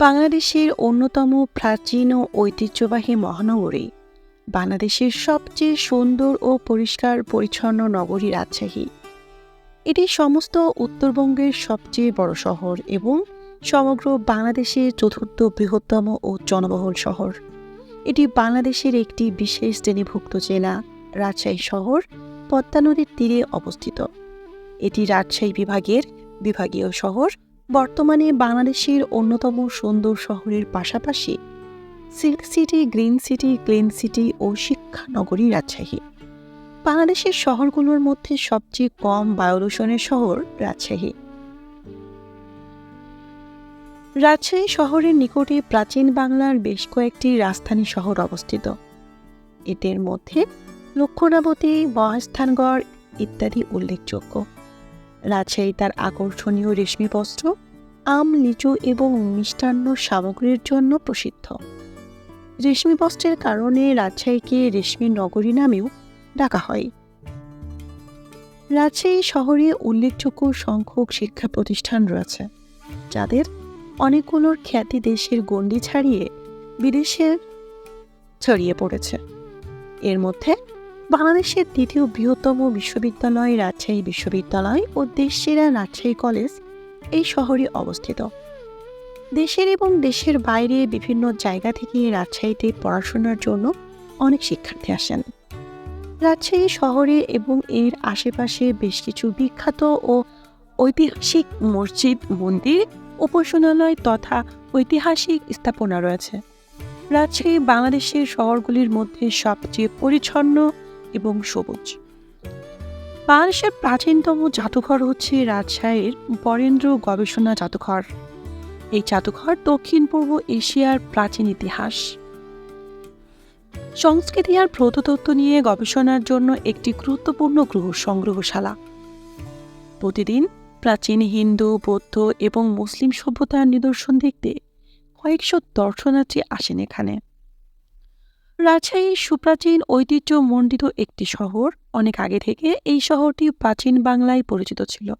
বাংলাদেশের অন্যতম প্রাচীন ও ঐতিহ্যবাহী মহানগরী, বাংলাদেশের সবচেয়ে সুন্দর ও পরিষ্কার পরিচ্ছন্ন নগরী রাজশাহী। এটি সমস্ত উত্তরবঙ্গের সবচেয়ে বড় শহর এবং সমগ্র বাংলাদেশের চতুর্থ বৃহত্তম ও জনবহুল শহর। এটি বাংলাদেশের একটি বিশেষ শ্রেণীভুক্ত জেলা, রাজশাহী শহর, পদ্মা নদীর তীরে অবস্থিত। এটি রাজশাহী বিভাগের বিভাগীয় শহর বর্তমানে বাংলাদেশের অন্যতম সুন্দর শহরের পাশাপাশি silk city, green city, clean city ও শিক্ষা নগরী রাজশাহী। বাংলাদেশের শহরগুলোর মধ্যে সবচেয়ে কম বায়ুদূষণের শহর রাজশাহী। রাজশাহী শহরের নিকটে প্রাচীন বাংলার বেশ কয়েকটি রাজধানী শহর অবস্থিত। এদের মধ্যে লক্ষ্মণাবতী, মহাস্থানগড় ইত্যাদি উল্লেখযোগ্য। রাজশাহী তার আকর্ষণীয় রেশমি বস্ত্র, আম, লিচু এবং মিষ্টান্ন সামগ্রীর জন্য প্রসিদ্ধ। রেশমি বস্ত্রের কারণে রাজশাহীকে রেশমি নগরী নামেও ডাকা হয়। রাজশাহী শহরে উল্লেখযোগ্য সংখ্যক শিক্ষা প্রতিষ্ঠান রয়েছে, যাদের অনেকগুলোর খ্যাতি দেশের গণ্ডি ছাড়িয়ে বিদেশে ছড়িয়ে পড়েছে। এর মধ্যে বাংলাদেশের দ্বিতীয় বৃহত্তম বিশ্ববিদ্যালয় রাজশাহী বিশ্ববিদ্যালয় ও দেশসেরা রাজশাহী কলেজ এই শহরে অবস্থিত। দেশের এবং দেশের বাইরে বিভিন্ন জায়গা থেকে রাজশাহীতে পড়াশোনার জন্য অনেক শিক্ষার্থী আসেন। রাজশাহী শহরে এবং এর আশেপাশে বেশ কিছু বিখ্যাত ও ঐতিহাসিক মসজিদ, মন্দির, উপাসনালয় তথা ঐতিহাসিক স্থাপনা রয়েছে। রাজশাহী বাংলাদেশের শহরগুলির মধ্যে সবচেয়ে পরিচ্ছন্ন এবং সবুজ। বাংলাদেশের প্রাচীনতম জাদুঘর হচ্ছে রাজশাহীর বরেন্দ্র গবেষণা জাদুঘর। এই জাদুঘর দক্ষিণ পূর্ব এশিয়ার প্রাচীন ইতিহাস। সংস্কৃতি আর প্রত্নতত্ত্ব নিয়ে গবেষণার জন্য একটি গুরুত্বপূর্ণ গ্রহ সংগ্রহশালা। প্রতিদিন প্রাচীন হিন্দু, বৌদ্ধ এবং মুসলিম সভ্যতার নিদর্শন দেখতে কয়েকশো দর্শনার্থী আসেন এখানে। রাজশাহী সুপ্রাচীন ঐতিহ্য মণ্ডিত একটি শহর, অনেক আগে থেকে এই শহরটি প্রাচীন বাংলায় পরিচিত ছিল।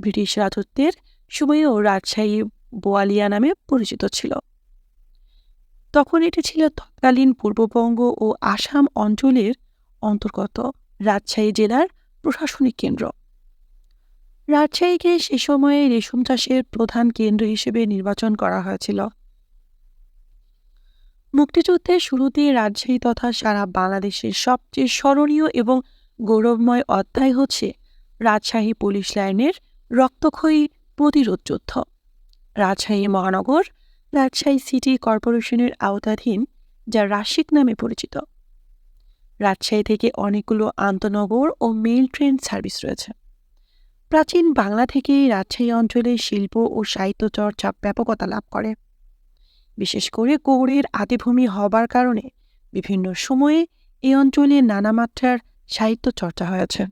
ব্রিটিশ রাজত্বের সময়েও রাজশাহী বোয়ালিয়া নামে পরিচিত ছিল। তখন এটি ছিল তৎকালীন পূর্ববঙ্গ ও আসাম অঞ্চলের অন্তর্গত রাজশাহী জেলার প্রশাসনিক কেন্দ্র। রাজশাহীকে সে সময়ে রেশম চাষের প্রধান কেন্দ্র হিসেবে নির্বাচন করা হয়েছিল। মুক্তিযুদ্ধের শুরুতে রাজশাহী তথা সারা বাংলাদেশের সবচেয়ে স্মরণীয় এবং গৌরবময় অধ্যায় হচ্ছে রাজশাহী পুলিশ লাইনের রক্তক্ষয়ী প্রতিরোধ যুদ্ধ। রাজশাহী মহানগর, রাজশাহী সিটি কর্পোরেশনের আওতাধীন, যা রাশিক নামে পরিচিত। রাজশাহী থেকে অনেকগুলো আন্তনগর ও মেল ট্রেন সার্ভিস রয়েছে। প্রাচীন বাংলা থেকেই রাজশাহী অঞ্চলে শিল্প ও সাহিত্য চর্চা ব্যাপকতা লাভ করে। বিশেষ করে গৌড়ের আদিভূমি হবার কারণে বিভিন্ন সময়ে এই অঞ্চলে নানা মাত্রার সাহিত্য চর্চা হয়েছে।